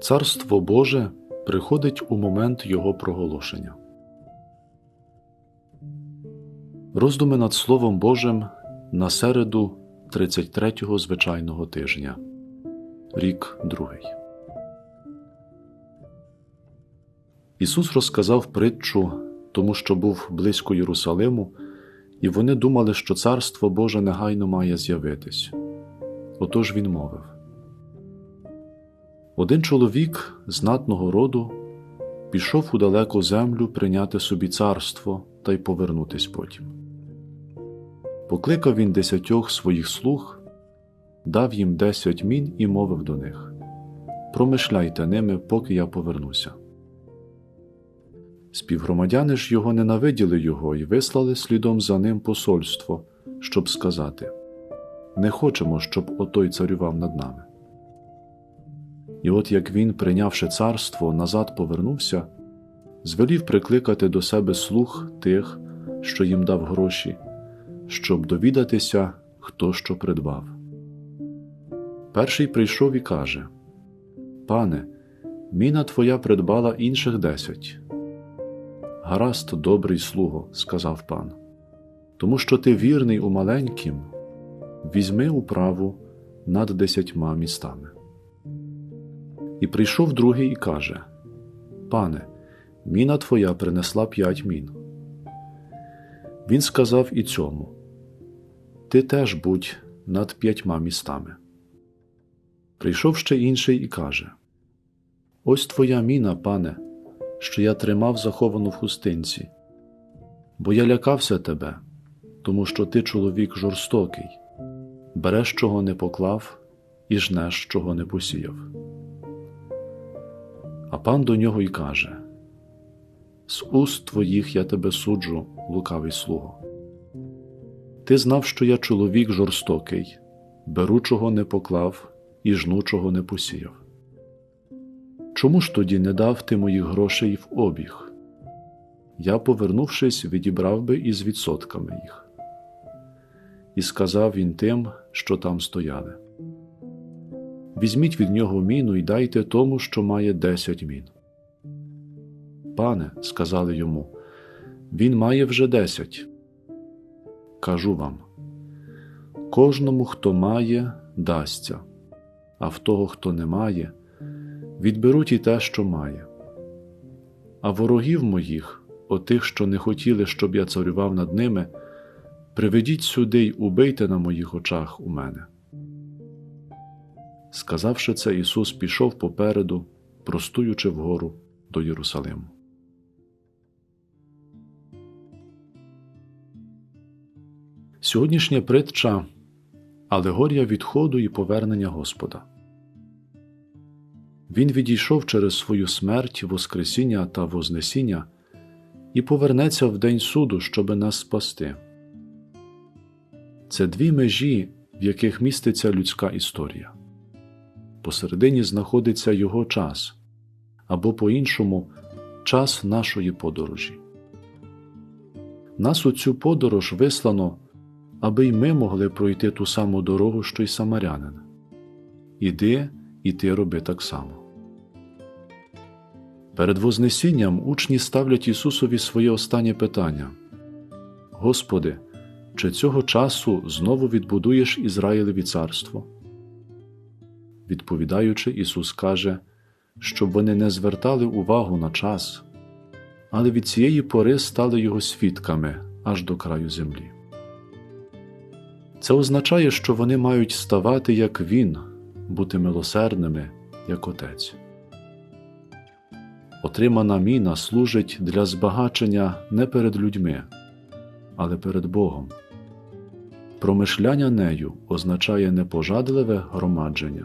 Царство Боже приходить у момент Його проголошення. Роздуми над Словом Божим на середу 33-го звичайного тижня. Рік другий. Ісус розказав притчу, тому що був близько Єрусалиму, і вони думали, що Царство Боже негайно має з'явитись. Отож він мовив Один чоловік знатного роду пішов у далеку землю прийняти собі царство та й повернутись потім. Покликав він десятьох своїх слуг, дав їм десять мін і мовив до них Промишляйте ними, поки я повернуся. Співгромадяни ж його ненавиділи його і вислали слідом за ним посольство, щоб сказати Не хочемо, щоб отой царював над нами. І от як він, прийнявши царство, назад повернувся, звелів прикликати до себе слуг тих, що їм дав гроші, щоб довідатися, хто що придбав. Перший прийшов і каже Пане, міна твоя придбала інших десять. Гаразд, добрий слуго, сказав пан, тому що ти вірний у маленьким, візьми управу над десятьма містами. І прийшов другий і каже Пане, міна твоя принесла п'ять мін. Він сказав і цьому Ти теж будь над п'ятьма містами. Прийшов ще інший і каже Ось твоя міна, пане що я тримав заховану в хустинці, бо я лякався тебе, тому що ти чоловік жорстокий, береш, чого не поклав, і жнеш, чого не посіяв. А пан до нього й каже: З уст твоїх я тебе суджу, лукавий слуго. Ти знав, що я чоловік жорстокий, беру, чого не поклав, і жну, чого не посіяв. Чому ж тоді не дав ти моїх грошей в обіг? Я, повернувшись, відібрав би із відсотками їх. І сказав він тим, що там стояли Візьміть від нього міну і дайте тому, що має десять мін. Пане, сказали йому, він має вже десять. Кажу вам кожному, хто має, дасться, а в того, хто не має, відберуть і те, що має. А ворогів моїх, отих, що не хотіли, щоб я царював над ними, приведіть сюди й убийте на моїх очах у мене. Сказавши це, Ісус пішов попереду, простуючи вгору до Єрусалиму. Сьогоднішня притча алегорія відходу і повернення Господа. Він відійшов через свою смерть, Воскресіння та Вознесіння і повернеться в день суду, щоби нас спасти. Це дві межі, в яких міститься людська історія. Посередині знаходиться його час або по-іншому час нашої подорожі. Нас у цю подорож вислано, аби й ми могли пройти ту саму дорогу, що й самарянин. Іди і ти роби так само. Перед Вознесінням учні ставлять Ісусові своє останнє питання Господи, чи цього часу знову відбудуєш Ізраїлеві царство? Відповідаючи, Ісус каже, щоб вони не звертали увагу на час, але від цієї пори стали Його свідками аж до краю землі. Це означає, що вони мають ставати як Він, бути милосердними, як Отець. Отримана міна служить для збагачення не перед людьми, але перед Богом. Промишляння нею означає не пожадливе громадження,